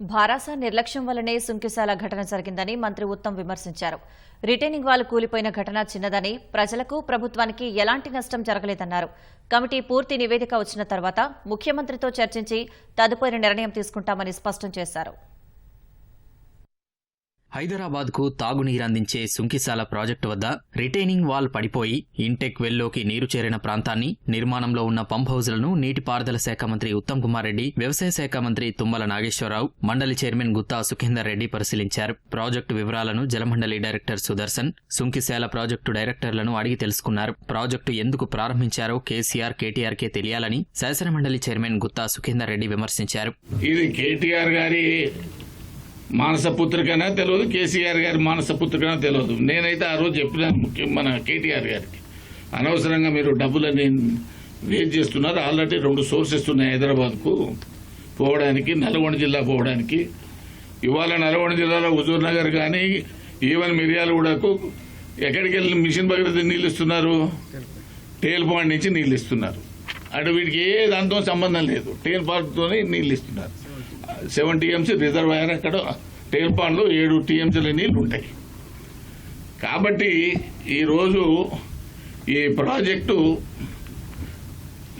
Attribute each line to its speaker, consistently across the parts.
Speaker 1: భారాస నిర్లక్ష్యం వల్లనే సుంకిశాల ఘటన జరిగిందని మంత్రి ఉత్తమ్ విమర్శించారు. రిటైనింగ్ వాల్ కూలిపోయిన ఘటన చిన్నదని ప్రజలకు ప్రభుత్వానికి ఎలాంటి నష్టం జరగలేదన్నారు. కమిటీ పూర్తి నివేదిక వచ్చిన తర్వాత ముఖ్యమంత్రితో చర్చించి తదుపరి నిర్ణయం తీసుకుంటామని స్పష్టం చేశారు.
Speaker 2: హైదరాబాద్కు తాగునీరందించే సుంకిశాల ప్రాజెక్టు వద్ద రిటైనింగ్ వాల్ పడిపోయి ఇంటెక్ వెల్లోకి నీరు చేరిన ప్రాంతాన్ని నిర్మాణంలో ఉన్న పంప్ హౌజులను నీటిపారుదల శాఖ మంత్రి ఉత్తమ్ కుమార్ రెడ్డి వ్యవసాయ శాఖ మంత్రి తుమ్మల నాగేశ్వరరావు మండలి చైర్మన్ గుత్తా సుఖేందర్ రెడ్డి పరిశీలించారు. ప్రాజెక్టు వివరాలను జలమండలి డైరెక్టర్ సుదర్శన్ సుంకిశాల ప్రాజెక్టు డైరెక్టర్లను అడిగి తెలుసుకున్నారు. ప్రాజెక్టు ఎందుకు ప్రారంభించారో కేసీఆర్ కేటీఆర్కే తెలియాలని శాసనమండలి చైర్మన్ గుత్తా సుఖేందర్ రెడ్డి విమర్శించారు.
Speaker 3: ఇది కేటీఆర్ గారి మానస పుత్రికనా తెలియదు కేసీఆర్ గారి మానస పుత్రికనా తెలియదు నేనైతే ఆ రోజు చెప్పినాను మన కేటీఆర్ గారికి. అనవసరంగా మీరు డబ్బులని వేస్ట్ చేస్తున్నారు. ఆల్రెడీ రెండు సోర్సెస్ ఉన్నాయి హైదరాబాద్కు. పోవడానికి నల్గొండ జిల్లా పోవడానికి. ఇవాళ నల్గొండ జిల్లాలో హుజూర్ నగర్ కానీ ఈవెన్ మిర్యాలగూడకు ఎక్కడికి వెళ్ళిన మిషన్ భగీరథ నీళ్ళు ఇస్తున్నారు? టేల్ పాయింట్ నుంచి నీళ్ళు ఇస్తున్నారు. అటు వీటికి ఏ దాంతో సంబంధం లేదు. టేల్ పాయింట్తోనే నీళ్ళు ఇస్తున్నారు. సెవెన్ టీఎంసీ రిజర్వాయర్ అక్కడ టేల్ ఏడు టీఎంసీల నీళ్ళు ఉంటాయి. కాబట్టి ఈరోజు ఈ ప్రాజెక్టు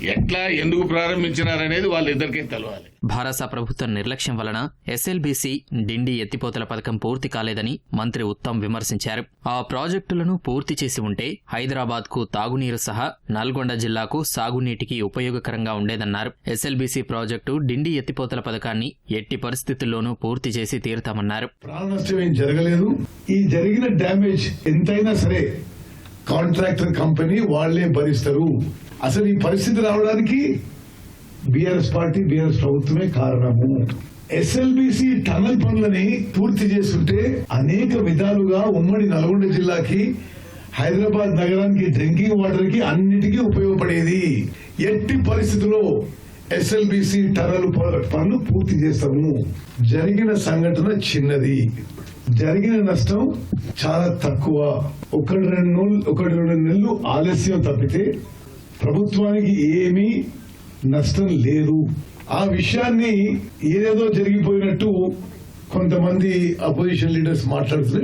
Speaker 3: ఎట్లా ఎందుకు ప్రారంభించినారనేది వాళ్ళిద్దరికీ తెలవాలి.
Speaker 2: భారత ప్రభుత్వం నిర్లక్ష్యం వలన ఎస్ఎల్బీసీ డిండి ఎత్తిపోతల పథకం పూర్తి కాలేదని మంత్రి ఉత్తమ్ విమర్శించారు. ఆ ప్రాజెక్టులను పూర్తి చేసి ఉంటే హైదరాబాద్కు తాగునీరు సహా నల్గొండ జిల్లాకు సాగునీటికి ఉపయోగకరంగా ఉండేదన్నారు. ఎస్ఎల్బీసీ ప్రాజెక్టు డిండి ఎత్తిపోతల పథకాన్ని ఎట్టి పరిస్థితుల్లోనూ పూర్తి చేసి తీరుతామన్నారు.
Speaker 4: జరగలేదు. ఈ జరిగిన డ్యామేజ్ ఎంతైనా సరే కాంట్రాక్టర్ కంపెనీ వాళ్ళే భరిస్తారు. అసలు ఈ పరిస్థితి రావడానికి బీఆర్ఎస్ పార్టీ బీఆర్ఎస్ ప్రభుత్వమే కారణము. ఎస్ఎల్బిసి టనల్ పనులని పూర్తి చేస్తుంటే అనేక విధాలుగా ఉమ్మడి నల్గొండ జిల్లాకి హైదరాబాద్ నగరానికి డ్రింకింగ్ వాటర్కి అన్నిటికీ ఉపయోగపడేది. ఎట్టి పరిస్థితుల్లో ఎస్ఎల్బిసి టనల్ పనులు పూర్తి చేస్తాము. జరిగిన సంఘటన చిన్నది. జరిగిన నష్టం చాలా తక్కువ. ఒకటి రెండు నెలలు ఒకటి రెండు నెలలు ఆలస్యం తప్పితే ప్రభుత్వానికి ఏమీ నష్టం లేదు. ఆ విషయాన్ని ఏదేదో జరిగిపోయినట్టు కొంతమంది అపోజిషన్ లీడర్స్ మాట్లాడుతూ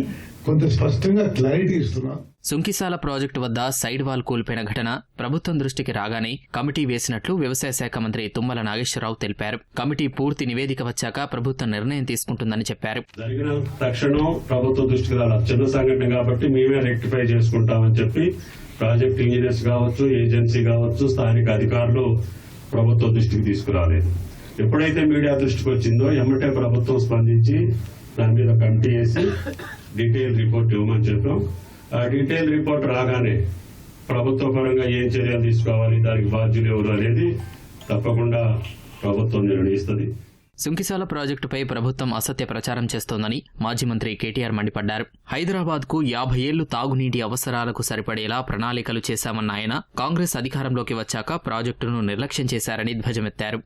Speaker 4: కొంత స్పష్టంగా క్లారిటీ ఇస్తున్నా.
Speaker 2: సుంకిసాల ప్రాజెక్టు వద్ద సైడ్ వాల్ కూలిపోయిన ఘటన ప్రభుత్వం దృష్టికి రాగానే కమిటీ వేసినట్లు వ్యవసాయ శాఖ మంత్రి తుమ్మల నాగేశ్వరరావు తెలిపారు. కమిటీ పూర్తి నివేదిక వచ్చాక ప్రభుత్వం నిర్ణయం తీసుకుంటుందని చెప్పారు.
Speaker 5: జరిగిన తక్షణం ప్రభుత్వ దృష్టికి రాలేదు చిన్న సంఘటన కాబట్టి మేమే రెక్టిఫై చేసుకుంటామని చెప్పి ప్రాజెక్ట్ ఇంజనీర్స్ కావచ్చు ఏజెన్సీ కావచ్చు స్థానిక అధికారులు ప్రభుత్వ దృష్టికి తీసుకురాలేదు. ఎప్పుడైతే మీడియా దృష్టికి వచ్చిందో ఎమ్మటే ప్రభుత్వం స్పందించి దాని మీద కమిటీ వేసి డీటెయిల్ రిపోర్ట్ ఇవ్వమని చెప్పాం. ఆ డీటెయిల్ రిపోర్ట్ రాగానే ప్రభుత్వ పరంగా ఏం చర్యలు తీసుకోవాలి దానికి బాధ్యులు ఎవరు అనేది తప్పకుండా ప్రభుత్వం నిర్ణయిస్తుంది.
Speaker 2: సుంకిశాల ప్రాజెక్టుపై ప్రభుత్వం అసత్య ప్రచారం చేస్తోందని మాజీ మంత్రి కేటీఆర్ మండిపడ్డారు. హైదరాబాద్కు యాభై ఏళ్ళు తాగునీటి అవసరాలకు సరిపడేలా ప్రణాళికలు చేశామన్న ఆయన కాంగ్రెస్ అధికారంలోకి వచ్చాక ప్రాజెక్టును నిర్లక్ష్యం చేశారని ధ్వజమెత్తారు.